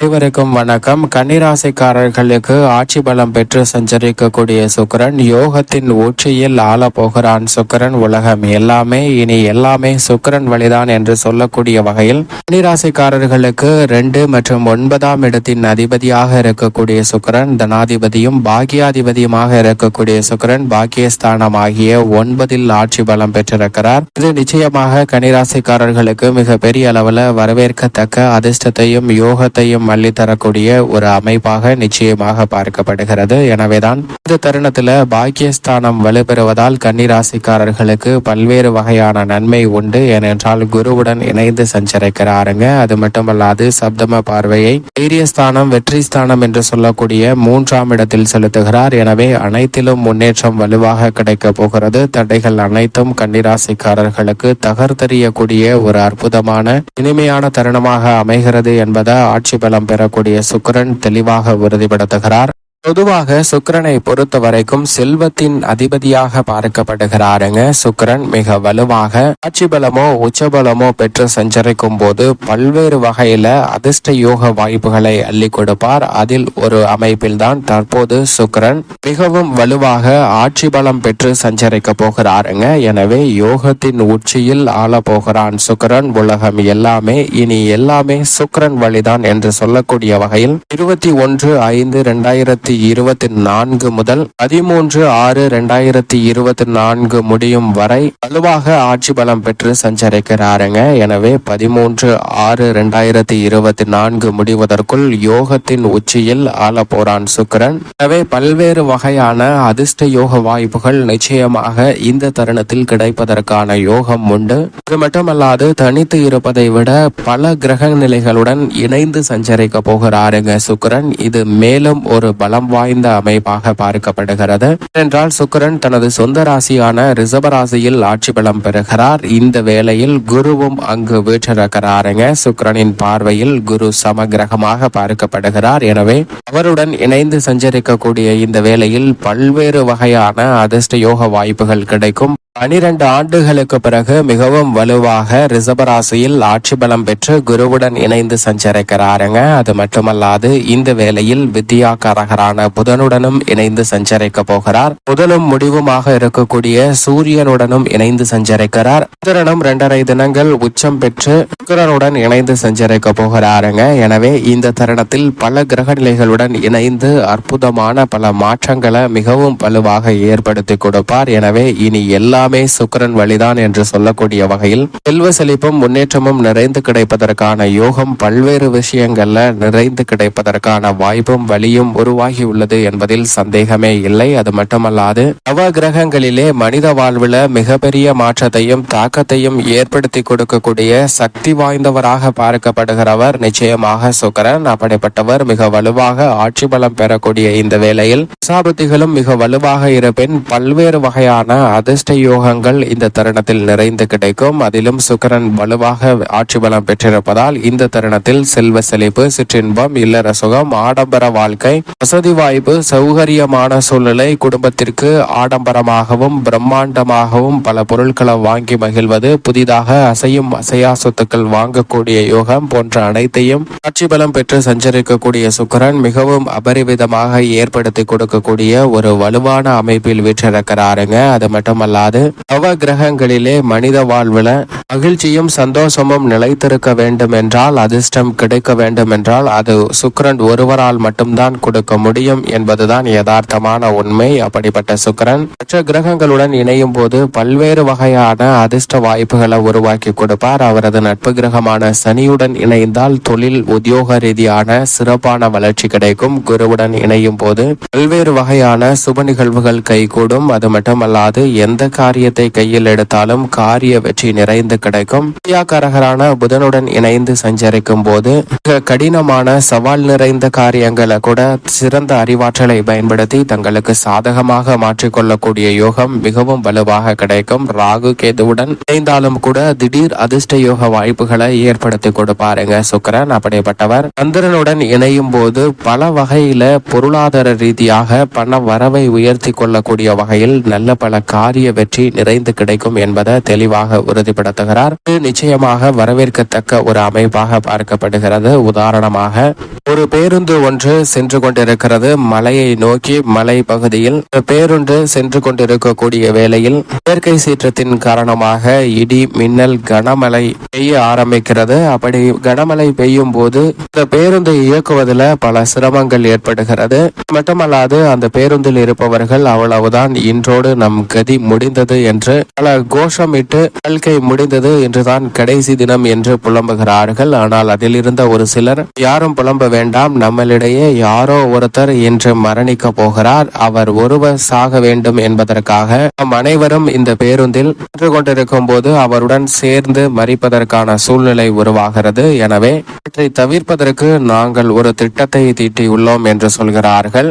அனைவருக்கும் வணக்கம். கன்னிராசிக்காரர்களுக்கு ஆட்சி பலம் பெற்று சஞ்சரிக்கக்கூடிய சுக்கிரன் யோகத்தின் உச்சியில் ஆள போகிறான் சுக்கிரன். உலகம் எல்லாமே இனி எல்லாமே சுக்கிரன் வழிதான் என்று சொல்லக்கூடிய வகையில் கன்னிராசிக்காரர்களுக்கு ரெண்டு மற்றும் ஒன்பதாம் இடத்தின் அதிபதியாக இருக்கக்கூடிய சுக்கிரன் தனாதிபதியும் பாக்கியாதிபதியுமாக இருக்கக்கூடிய சுக்கிரன் பாக்கியஸ்தானம் ஆகிய ஒன்பதில் ஆட்சி பலம் பெற்றிருக்கிறார். இது நிச்சயமாக கன்னிராசிக்காரர்களுக்கு மிக பெரிய அளவில் வரவேற்கத்தக்க அதிர்ஷ்டத்தையும் யோகத்தையும் மல்லி தரக்கூடிய ஒரு அமைப்பாக நிச்சயமாக பார்க்கப்படுகிறது. எனவேதான் இந்த தருணத்துல பாக்கியஸ்தானம் வலுப்பெறுவதால் கன்னிராசிக்காரர்களுக்கு பல்வேறு வகையான நன்மை உண்டு. ஏனென்றால் குருவுடன் இணைந்து சஞ்சரிக்கிறாருங்க. அது மட்டுமல்லாது சப்தம பார்வையை தைரியஸ்தானம் வெற்றி ஸ்தானம் என்று சொல்லக்கூடிய மூன்றாம் இடத்தில் செலுத்துகிறார். எனவே அனைத்திலும் முன்னேற்றம் வலுவாக கிடைக்க போகிறது. தடைகள் அனைத்தும் கன்னிராசிக்காரர்களுக்கு தகர்த்தெறியக்கூடிய ஒரு அற்புதமான இனிமையான தருணமாக அமைகிறது என்பதை ஆட்சி பல பலம் பெறக்கூடிய சுக்கிரன் தெளிவாக உறுதிப்படுத்துகிறார். பொதுவாக சுக்கரனை பொறுத்த வரைக்கும் செல்வத்தின் அதிபதியாக பார்க்கப்படுகிறாருங்க. சுக்கிரன் மிக வலுவாக ஆட்சி பலமோ உச்சபலமோ பெற்று சஞ்சரிக்கும் போது பல்வேறு வகையில அதிர்ஷ்ட யோக வாய்ப்புகளை அள்ளி கொடுப்பார். அதில் ஒரு அமைப்பில் தான் தற்போது சுக்கரன் மிகவும் வலுவாக ஆட்சி பலம் பெற்று சஞ்சரிக்க போகிறாருங்க. எனவே யோகத்தின் உச்சியில் ஆள போகிறான் சுக்கரன். உலகம் எல்லாமே இனி எல்லாமே சுக்கரன் வழிதான் என்று சொல்லக்கூடிய வகையில் இருபத்தி ஒன்று ஐந்து இரண்டாயிரத்தி இருபத்தி நான்கு முதல் பதிமூன்று ஆறு இரண்டாயிரத்தி இருபத்தி நான்கு முடியும் வரை வலுவாக ஆட்சி பலம் பெற்று சஞ்சரிக்கிறாருங்க. எனவே பதிமூன்று ஆறு இரண்டாயிரத்தி இருபத்தி நான்கு முடிவதற்குள் யோகத்தின் உச்சியில் ஆள போறான் சுக்கிரன். எனவே பல்வேறு வகையான அதிர்ஷ்ட யோக வாய்ப்புகள் நிச்சயமாக இந்த தருணத்தில் கிடைப்பதற்கான யோகம் உண்டு. இது மட்டுமல்லாது தனித்து இருப்பதை விட பல கிரக நிலைகளுடன் இணைந்து சஞ்சரிக்க போகிறாருங்க சுக்கிரன். இது மேலும் ஒரு பல பலம் வாய்ந்த அமைப்பாக பார்க்கப்படுகிறது. என்றால் சுக்கிரன் தனது சொந்த ராசியான ரிஷப ராசியில் ஆட்சி பலம் பெறுகிறார். இந்த வேளையில் குருவும் அங்கு வீற்றிருக்கிறாருங்க. சுக்கிரனின் பார்வையில் குரு சமகிரகமாக பார்க்கப்படுகிறார். எனவே அவருடன் இணைந்து சஞ்சரிக்கக்கூடிய இந்த வேளையில் பல்வேறு வகையான அதிர்ஷ்ட யோக வாய்ப்புகள் கிடைக்கும். பனிரெண்டு ஆண்டுகளுக்கு பிறகு மிகவும் வலுவாக ரிசபராசியில் ஆட்சி பலம் பெற்று குருவுடன் இணைந்து சஞ்சரிக்கிறாருங்க. அது மட்டுமல்லாது இந்த வேளையில் வித்யாகாரகரான புதனுடனும் இணைந்து சஞ்சரிக்க போகிறார். முதலும் முடிவுமாக இருக்கக்கூடிய சூரியனுடனும் இணைந்து சஞ்சரிக்கிறார். புதனும் இரண்டரை தினங்கள் உச்சம் பெற்று சுக்கரனுடன் இணைந்து சஞ்சரிக்க போகிறாருங்க. எனவே இந்த தருணத்தில் பல கிரக நிலைகளுடன் இணைந்து அற்புதமான பல மாற்றங்களை மிகவும் வலுவாக ஏற்படுத்தி கொடுப்பார். எனவே இனி எல்லா எல்லாமே சுக்கரன் வழிதான் என்று சொல்லக்கூடிய வகையில் செல்வ செழிப்பும் முன்னேற்றமும் நிறைந்து கிடைப்பதற்கான யோகம் பல்வேறு விஷயங்கள்ல நிறைந்து கிடைப்பதற்கான வாய்ப்பும் வழியும் உருவாகி உள்ளது என்பதில் சந்தேகமே இல்லை. அது மட்டுமல்லாது நவ கிரகங்களிலே மனித வாழ்வுல மிகப்பெரிய மாற்றத்தையும் தாக்கத்தையும் ஏற்படுத்தி கொடுக்கக்கூடிய சக்தி வாய்ந்தவராக பார்க்கப்படுகிறவர் நிச்சயமாக சுக்கரன். அப்படிப்பட்டவர் மிக வலுவாக ஆட்சி பலம் பெறக்கூடிய இந்த வேளையில் தசாபுத்திகளும் மிக வலுவாக இருப்பின் பல்வேறு வகையான அதிர்ஷ்ட யோகங்கள் இந்த தருணத்தில் நிறைந்து கிடைக்கும். அதிலும் சுக்கரன் வலுவாக ஆட்சி பலம் பெற்றிருப்பதால் இந்த தருணத்தில் செல்வ செழிப்பு சிற்றின்பம் இல்லற சுகம் ஆடம்பர வாழ்க்கை வசதி வாய்ப்பு சௌகரியமான சூழ்நிலை குடும்பத்திற்கு ஆடம்பரமாகவும் பிரம்மாண்டமாகவும் பல பொருட்களை வாங்கி மகிழ்வது புதிதாக அசையும் அசையா சொத்துக்கள் வாங்கக்கூடிய யோகம் போன்ற அனைத்தையும் ஆட்சி பலம் பெற்று சஞ்சரிக்கக்கூடிய சுக்கரன் மிகவும் அபரிவிதமாக ஏற்படுத்தி கொடுக்கக்கூடிய ஒரு வலுவான அமைப்பில் வீற்றிருக்கிறாருங்க. அது மட்டுமல்லாது நவ கிரகங்களிலே மனித வாழ்வுல மகிழ்ச்சியும் சந்தோஷமும் நிலைத்திருக்க வேண்டும் என்றால் அதிர்ஷ்டம் கிடைக்க வேண்டும் என்றால் அது சுக்கரன் ஒருவரால் மட்டும்தான் கொடுக்க முடியும் என்பதுதான் யதார்த்தமான உண்மை. அப்படிப்பட்ட சுக்கரன் மற்ற கிரகங்களுடன் இணையும் போது பல்வேறு வகையான அதிர்ஷ்ட வாய்ப்புகளை உருவாக்கி கொடுப்பார். அவரது நட்பு கிரகமான சனியுடன் இணைந்தால் தொழில் உத்தியோக ரீதியான சிறப்பான வளர்ச்சி கிடைக்கும். குருவுடன் இணையும் போது பல்வேறு வகையான சுப நிகழ்வுகள் கைகூடும். அது மட்டுமல்லாது எந்த காரியத்தை கையில் எடுத்தாலும் காரிய வெற்றி நிறைந்து கிடைக்கும். கரகரான புதனுடன் இணைந்து சஞ்சரிக்கும் போது மிக கடினமான சவால் நிறைந்த காரியங்களை கூட சிறந்த அறிவாற்றலை பயன்படுத்தி தங்களுக்கு சாதகமாக மாற்றிக்கொள்ளக்கூடிய யோகம் மிகவும் வலுவாக கிடைக்கும். ராகு கேதுவுடன் இணைந்தாலும் கூட திடீர் அதிர்ஷ்ட யோக வாய்ப்புகளை ஏற்படுத்தி கொடுப்பாருங்க சுக்கரன். அப்படிப்பட்டவர் சந்திரனுடன் இணையும் போது பல வகையில பொருளாதார ரீதியாக பண வரவை உயர்த்தி கொள்ளக்கூடிய வகையில் நல்ல பல காரிய வெற்றி வெற்றி நிறைந்து கிடைக்கும் என்பதை தெளிவாக உறுதிப்படுத்துகிறார். இது நிச்சயமாக வரவேற்கத்தக்க ஒரு அமைப்பாக பார்க்கப்படுகிறது. உதாரணமாக ஒரு பேருந்து ஒன்று சென்று கொண்டிருக்கிறது. மலையை நோக்கி மலை பகுதியில் பேருந்து சென்று கொண்டிருக்கக்கூடிய வேளையில் இயற்கை சீற்றத்தின் காரணமாக இடி மின்னல் கனமழை பெய்ய ஆரம்பிக்கிறது. அப்படி கனமழை பெய்யும் போது இந்த பேருந்தை இயக்குவதில் பல சிரமங்கள் ஏற்படுகிறது. மட்டுமல்லாது அந்த பேருந்தில் இருப்பவர்கள் அவ்வளவுதான். இன்றோடு நம் கதி முடிந்தது. என்று பல கோஷமிட்டு வாழ்க்கை முடிந்தது என்றுதான் கடைசி தினம் என்று புலம்புகிறார்கள். ஆனால் அதில் இருந்த ஒரு சிலர் யாரும் புலம்ப வேண்டாம் நம்மளிடையே யாரோ ஒருத்தர் இன்று மரணிக்க போகிறார். அவர் ஒருவர் சாக வேண்டும் என்பதற்காக நம் அனைவரும் இந்த பேருந்தில் சென்று கொண்டிருக்கும் போது அவருடன் சேர்ந்து மறிப்பதற்கான சூழ்நிலை உருவாகிறது. எனவே இவற்றை தவிர்ப்பதற்கு நாங்கள் ஒரு திட்டத்தை தீட்டியுள்ளோம் என்று சொல்கிறார்கள்.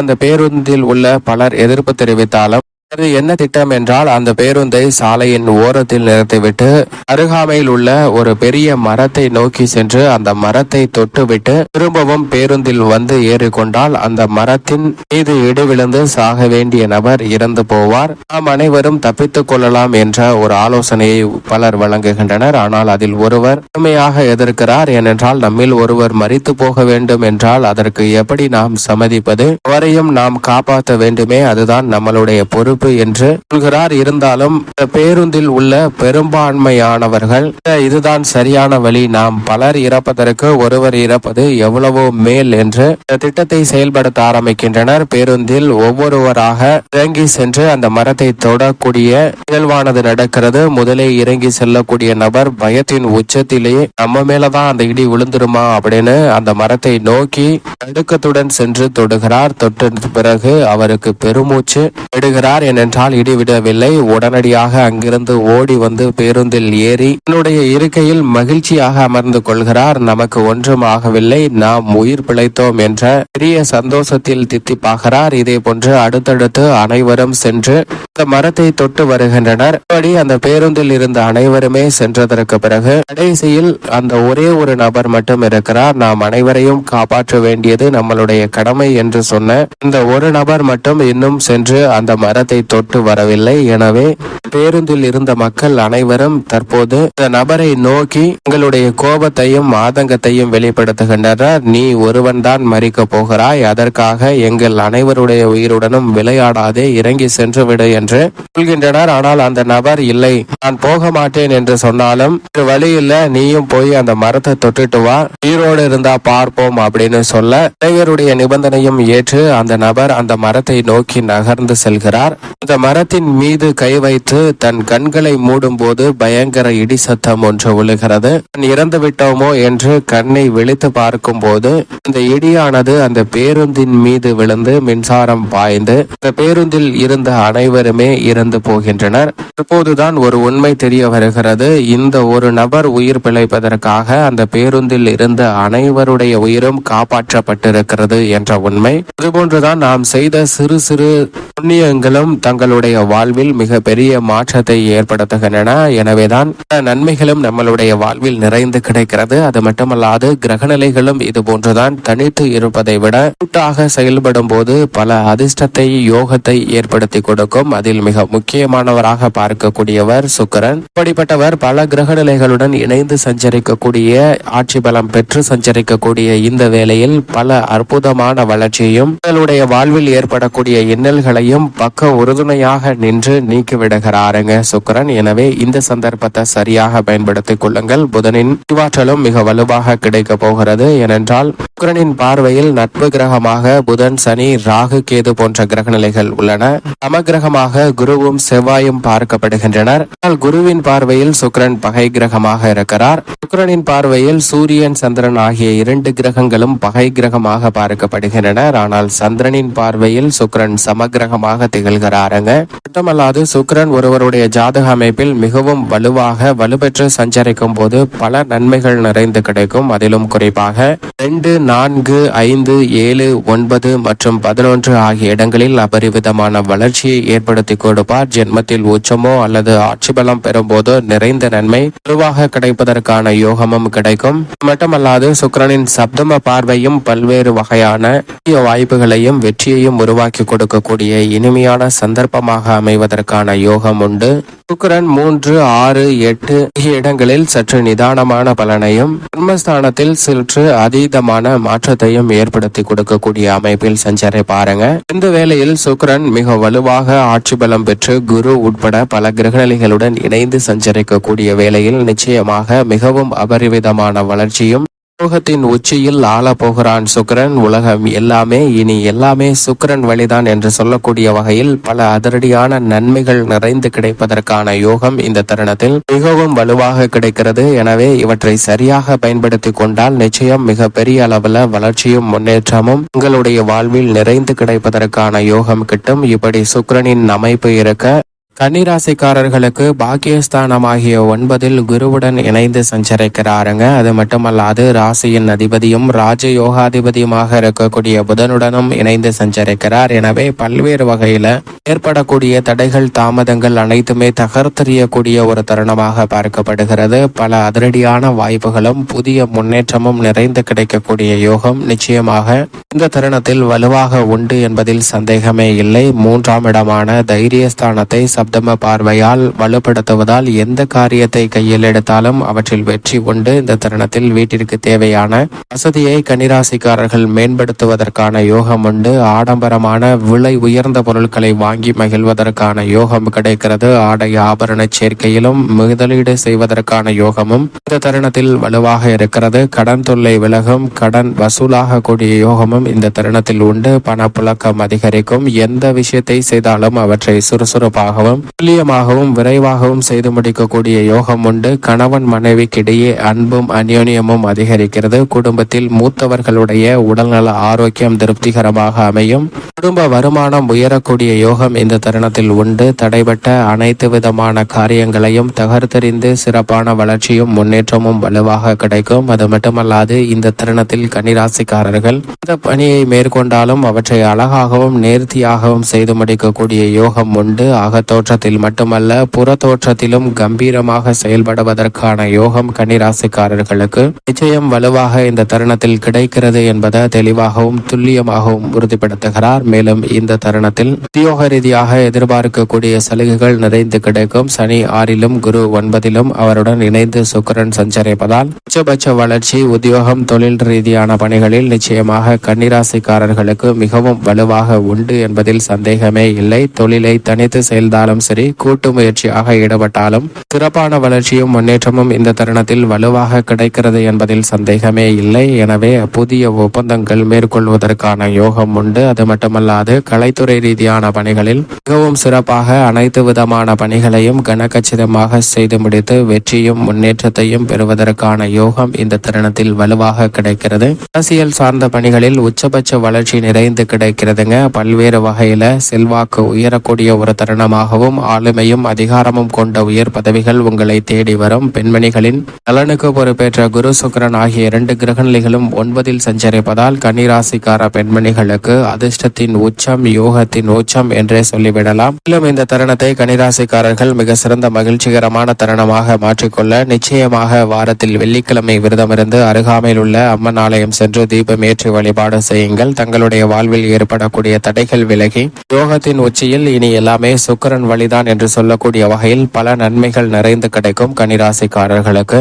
அந்த பேருந்தில் உள்ள பலர் எதிர்ப்பு தெரிவித்தாலும் அது என்ன திட்டம் என்றால் அந்த பேருந்தை சாலையின் ஓரத்தில் நிறுத்திவிட்டு அருகாமையில் உள்ள ஒரு பெரிய மரத்தை நோக்கி சென்று அந்த மரத்தை தொட்டுவிட்டு திரும்பவும் பேருந்தில் வந்து ஏறிக்கொண்டால் அந்த மரத்தின் மீது இடுவிழுந்து சாக வேண்டிய நபர் இறந்து போவார். நாம் அனைவரும் தப்பித்துக் கொள்ளலாம் என்ற ஒரு ஆலோசனையை பலர் வழங்குகின்றனர். ஆனால் அதில் ஒருவர் கடுமையாக எதிர்க்கிறார். ஏனென்றால் நம்மில் ஒருவர் மறித்து போக வேண்டும் என்றால் அதற்கு எப்படி நாம் சம்மதிப்பது? அவரையும் நாம் காப்பாற்ற வேண்டுமே. அதுதான் நம்மளுடைய பொறுப்பு. என்று சொல்கிறார். இருந்தாலும் பேருந்தில் உள்ள பெரும்பான்மையானவர்கள் இதுதான் சரியான வழி. நாம் பலர் இறப்பதற்கு ஒருவர் இறப்பது எவ்வளவோ மேல் என்று திட்டத்தை செயல்படுத்த ஆரம்பிக்கின்றனர். பேருந்தில் ஒவ்வொருவராக இறங்கி சென்று அந்த மரத்தை தொடக்கூடிய நிகழ்வானது நடக்கிறது. முதலே இறங்கி செல்லக்கூடிய நபர் பயத்தின் உச்சத்திலேயே நம்ம மேலதான் அந்த இடி விழுந்துருமா? அப்படின்னு அந்த மரத்தை நோக்கி நடுக்கத்துடன் சென்று தொடுகிறார். தொட்ட பிறகு அவருக்கு பெருமூச்சு விடுகிறார் ஏனென்றால் இடிவிடவில்லை. உடனடியாக அங்கிருந்து ஓடி வந்து பேருந்தில் ஏறி தன்னுடைய இருக்கையில் மகிழ்ச்சியாக அமர்ந்து கொள்கிறார். நமக்கு ஒன்றும் ஆகவில்லை நாம் உயிர் பிழைத்தோம் என்ற பெரிய சந்தோஷத்தில் தித்திப்பாகிறார் இதே போன்று அடுத்தடுத்து அனைவரும் சென்று அந்த மரத்தை தொட்டு வருகின்றனர். அப்படி அந்த பேருந்தில் இருந்த அனைவருமே சென்றதற்கு பிறகு கடைசியில் அந்த ஒரே ஒரு நபர் மட்டும் இருக்கிறார். நாம் அனைவரையும் காப்பாற்ற வேண்டியது நம்மளுடைய கடமை என்று சொன்ன இந்த ஒரு நபர் மட்டும் இன்னும் சென்று அந்த மரத்தை தொட்டு வரவில்லை. எனவே பேருந்தில் இருந்த மக்கள் அனைவரும் தற்போது இந்த நபரை நோக்கி உங்களுடைய கோபத்தையும் ஆதங்கத்தையும் வெளிப்படுத்துகின்றனர். நீ ஒருவன் தான் மறிக்க போகிறாய். அதற்காக எங்கள் அனைவருடைய உயிருடனும் விளையாடாதே. இறங்கி சென்று விடு என்று சொல்கின்றனர். ஆனால் அந்த நபர் இல்லை. நான் போக மாட்டேன் என்று சொன்னாலும் வழி இல்ல நீயும் போய் அந்த மரத்தை தொட்டுட்டு வா. உயிரோடு இருந்தா பார்ப்போம் அப்படின்னு சொல்ல இளைஞருடைய நிபந்தனையும் ஏற்று அந்த நபர் அந்த மரத்தை நோக்கி நகர்ந்து செல்கிறார். அந்த மரத்தின் மீது கை வைத்து தன் கண்களை மூடும் போது பயங்கர இடி சத்தம் ஒன்று விழுகிறது. தான் இறந்து விட்டோமோ? என்று கண்ணை விழித்து பார்க்கும் போது அந்த இடியானது அந்த பேருந்தின் மீது விழுந்து மின்சாரம் பாய்ந்து அந்த பேருந்தில் இருந்த அனைவருமே இறந்து போகின்றனர். தற்போதுதான் ஒரு உண்மை தெரிய வருகிறது. இந்த ஒரு நபர் உயிர் பிழைப்பதற்காக அந்த பேருந்தில் இருந்த அனைவருடைய உயிரும் காப்பாற்றப்பட்டிருக்கிறது என்ற உண்மை. அதுபோன்றுதான் நாம் செய்த சிறு சிறு புண்ணியங்களும் தங்களுடைய வாழ்வில் மிக பெரிய மாற்றத்தை ஏற்படுத்துகின்றன. எனவேதான் நன்மைகளும் நம்மளுடைய வாழ்வில் நிறைந்து கிடைக்கிறது. அது மட்டுமல்லாது கிரகநிலைகளும் இது போன்றுதான் தனித்து இருப்பதை விட கூட்டாக செயல்படும் போது பல அதிர்ஷ்டத்தை யோகத்தை ஏற்படுத்தி கொடுக்கும். அதில் மிக முக்கியமானவராக பார்க்கக்கூடியவர் சுக்கரன். இப்படிப்பட்டவர் பல கிரகநிலைகளுடன் இணைந்து சஞ்சரிக்கக்கூடிய ஆட்சி பலம் பெற்று சஞ்சரிக்கக்கூடிய இந்த வேளையில் பல அற்புதமான வளர்ச்சியையும் தங்களுடைய வாழ்வில் ஏற்படக்கூடிய இன்னல்களையும் பக்க உறுதுணையாக நின்று நீக்கிவிடுகிறாருங்க. சுக்கரன் எனவே இந்த சந்தர்ப்பத்தை சரியாக பயன்படுத்திக் கொள்ளுங்கள். புதனின் அறிவாற்றலும் மிக வலுவாக கிடைக்க போகிறது. ஏனென்றால் சுக்கரனின் பார்வையில் நட்பு கிரகமாக புதன் சனி ராகு கேது போன்ற கிரகநிலைகள் உள்ளன. சமகிரகமாக குருவும் செவ்வாயும் பார்க்கப்படுகின்றனர். ஆனால் குருவின் பார்வையில் சுக்கிரன் பகை கிரகமாக இருக்கிறார். சுக்கரனின் பார்வையில் சூரியன் சந்திரன் ஆகிய இரண்டு கிரகங்களும் பகை கிரகமாக பார்க்கப்படுகின்றனர். ஆனால் சந்திரனின் பார்வையில் சுக்கிரன் சமகிரகமாக திகழ்கிறாருங்க. மட்டுமல்லாது சுக்கிரன் ஒருவருடைய ஜாதக அமைப்பில் மிகவும் வலுவாக வலுப்பெற்று சஞ்சரிக்கும் போது பல நன்மைகள் நிறைந்து கிடைக்கும். அதிலும் குறிப்பாக ரெண்டு நான்கு ஐந்து ஏழு ஒன்பது மற்றும் பதினொன்று ஆகிய இடங்களில் அபரிவிதமான வளர்ச்சியை ஏற்படுத்தி கொடுப்பார். ஜென்மத்தில் உச்சமோ அல்லது ஆட்சி பலம் பெறும்போதோ நிறைந்த நன்மை உருவாக கிடைப்பதற்கான யோகமும் கிடைக்கும். மட்டுமல்லாது சுக்கரனின் சப்தம பார்வையும் பல்வேறு வகையான புதிய வாய்ப்புகளையும் வெற்றியையும் உருவாக்கி கொடுக்கக்கூடிய இனிமையான சந்தர்ப்பமாக அமைவதற்கான யோகம் உண்டு. சுக்கரன் மூன்று ஆறு எட்டு இடங்களில் சற்று நிதானமான பலனையும் ஜன்மஸ்தானத்தில் சற்று அதீதமான மாற்றத்தையும் ஏற்படுத்தி கொடுக்கக்கூடிய அமைப்பில் சஞ்சரை பாருங்க. இந்த வேளையில் சுக்கரன் மிக வலுவாக ஆட்சி பலம் பெற்று குரு உட்பட பல கிரகநிலைகளுடன் இணைந்து சஞ்சரிக்கக்கூடிய வேளையில் நிச்சயமாக மிகவும் அபரிவிதமான வளர்ச்சியும் யோகத்தின் உச்சியில் ஆள போகிறான் சுக்கரன். உலகம் எல்லாமே இனி எல்லாமே சுக்கிரன் வழிதான் என்று சொல்லக்கூடிய வகையில் பல அதிரடியான நன்மைகள் நிறைந்து கிடைப்பதற்கான யோகம் இந்த தருணத்தில் மிகவும் வலுவாக கிடைக்கிறது. எனவே இவற்றை சரியாக பயன்படுத்தி கொண்டால் நிச்சயம் மிக பெரிய அளவுல வளர்ச்சியும் முன்னேற்றமும் உங்களுடைய வாழ்வில் நிறைந்து கிடைப்பதற்கான யோகம் கிட்டும். இப்படி சுக்கிரனின் அமைப்பு இருக்க கன்னிராசிக்காரர்களுக்கு பாக்கியஸ்தானமாகிய ஒன்பதில் குருவுடன் இணைந்து சஞ்சரிக்கிறாருங்க. அது மட்டுமல்லாது ராசியின் அதிபதியும் ராஜ யோகாதிபதியுமாக இருக்கக்கூடிய புதனுடனும் இணைந்து சஞ்சரிக்கிறார். எனவே பல்வேறு வகையில ஏற்படக்கூடிய தடைகள் தாமதங்கள் அனைத்துமே தகர்த்தெறியக்கூடிய ஒரு தருணமாக பார்க்கப்படுகிறது. பல அதிரடியான வாய்ப்புகளும் புதிய முன்னேற்றமும் நிறைந்து கிடைக்கக்கூடிய யோகம் நிச்சயமாக இந்த தருணத்தில் வலுவாக உண்டு என்பதில் சந்தேகமே இல்லை. மூன்றாம் இடமான தைரியஸ்தானத்தை சப்தம பார்வையால் வலுப்படுத்துவதால் எந்த காரியத்தை கையில் எடுத்தாலும் அவற்றில் வெற்றி உண்டு. இந்த தருணத்தில் வீட்டிற்கு தேவையான வசதியை கன்னிராசிக்காரர்கள் மேம்படுத்துவதற்கான யோகம் உண்டு. ஆடம்பரமான விலை உயர்ந்த பொருட்களை வாங்கி மகிழ்வதற்கான யோகம் கிடைக்கிறது. ஆடை ஆபரண சேர்க்கையிலும் முதலீடு செய்வதற்கான யோகமும் இந்த தருணத்தில் வலுவாக இருக்கிறது. கடன் தொல்லை விலகும் கடன் வசூலாக கூடிய யோகமும் இந்த தருணத்தில் உண்டு. பணப்புழக்கம் அதிகரிக்கும். எந்த விஷயத்தை செய்தாலும் அவற்றை சுறுசுறுப்பாகவும் துல்லியமாகவும் விரைவாகவும் செய்து முடிக்கக்கூடிய யோகம் உண்டு. கணவன் மனைவிக்கிடையே அன்பும் அந்யோன்யமும் அதிகரிக்கிறது. குடும்பத்தில் மூத்தவர்களுடைய உடல்நல ஆரோக்கியம் திருப்திகரமாக அமையும். குடும்ப வருமானம் உயரக்கூடிய யோகம் இந்த தருணத்தில் உண்டு. தடைபட்ட அனைத்து விதமான காரியங்களையும் தகர்த்தெறிந்து சிறப்பான வளர்ச்சியும் முன்னேற்றமும் வலுவாக கிடைக்கும். அது மட்டுமல்லாது இந்த தருணத்தில் கன்னிராசிக்காரர்கள் இந்த பணியை மேற்கொண்டாலும் அவற்றை அழகாகவும் நேர்த்தியாகவும் செய்து முடிக்கக்கூடிய யோகம் உண்டு. அகத்தோடு தோற்றத்தில் மட்டுமல்ல புற தோற்றத்திலும் கம்பீரமாக செயல்படுவதற்கான யோகம் கன்னிராசிக்காரர்களுக்கு நிச்சயம் வலுவாக இந்த தருணத்தில் கிடைக்கிறது என்பதை தெளிவாகவும் துல்லியமாகவும் உறுதிப்படுத்துகிறார். மேலும் இந்த தருணத்தில் உத்தியோக ரீதியாக எதிர்பார்க்கக்கூடிய சலுகைகள் நிறைந்து கிடைக்கும். சனி ஆறிலும் குரு ஒன்பதிலும் அவருடன் இணைந்து சுக்கிரன் சஞ்சரிப்பதால் உச்சபட்ச வளர்ச்சி உத்தியோகம் தொழில் ரீதியான பணிகளில் நிச்சயமாக கன்னிராசிக்காரர்களுக்கு மிகவும் வலுவாக உண்டு என்பதில் சந்தேகமே இல்லை. தொழிலை தனித்து செயல்தாலும் இருந்தாலும் சரி கூட்டு முயற்சியாக ஈடுபட்டாலும் சிறப்பான வளர்ச்சியும் முன்னேற்றமும் இந்த தருணத்தில் வலுவாக கிடைக்கிறது என்பதில் சந்தேகமே இல்லை. எனவே புதிய ஒப்பந்தங்கள் மேற்கொள்வதற்கான யோகம் உண்டு. அது மட்டுமல்லாது கலைத்துறை ரீதியான பணிகளில் மிகவும் சிறப்பாக அனைத்து விதமான பணிகளையும் கனக்கச்சிதமாக செய்து முடித்து வெற்றியும் முன்னேற்றத்தையும் பெறுவதற்கான யோகம் இந்த தருணத்தில் வலுவாக கிடைக்கிறது. அரசியல் சார்ந்த பணிகளில் உச்சபட்ச வளர்ச்சி நிறைந்து கிடைக்கிறதுங்க. பல்வேறு வகையில செல்வாக்கு உயரக்கூடிய ஒரு தருணமாகவும் ஆளுமையும் அதிகாரமும் கொண்ட உயர் பதவிகள் உங்களை தேடி வரும். பெண்மணிகளின் நலனுக்கு பொறுப்பேற்ற குரு சுக்கிரன் ஆகிய இரண்டு கிரகநிலைகளும் ஒன்பதில் சஞ்சரிப்பதால் கன்னிராசிக்கார பெண்மணிகளுக்கு அதிர்ஷ்டத்தின் உச்சம் யோகத்தின் உச்சம் என்றே சொல்லிவிடலாம். மேலும் இந்த தருணத்தை கன்னிராசிக்காரர்கள் மிக சிறந்த மகிழ்ச்சிகரமான தருணமாக மாற்றிக்கொள்ள நிச்சயமாக வாரத்தில் வெள்ளிக்கிழமை விரதமிருந்து அருகாமையில் உள்ள அம்மன் ஆலயம் சென்று தீபம் ஏற்றி வழிபாடு செய்யுங்கள். தங்களுடைய வாழ்வில் ஏற்படக்கூடிய தடைகள் விலகி யோகத்தின் உச்சியில் இனி எல்லாமே சுக்கிரன் வழிதான் என்று சொல்லக்கூடிய வகையில் பல நன்மைகள் நிறைந்து கிடைக்கும் கனிராசிக்காரர்களுக்கு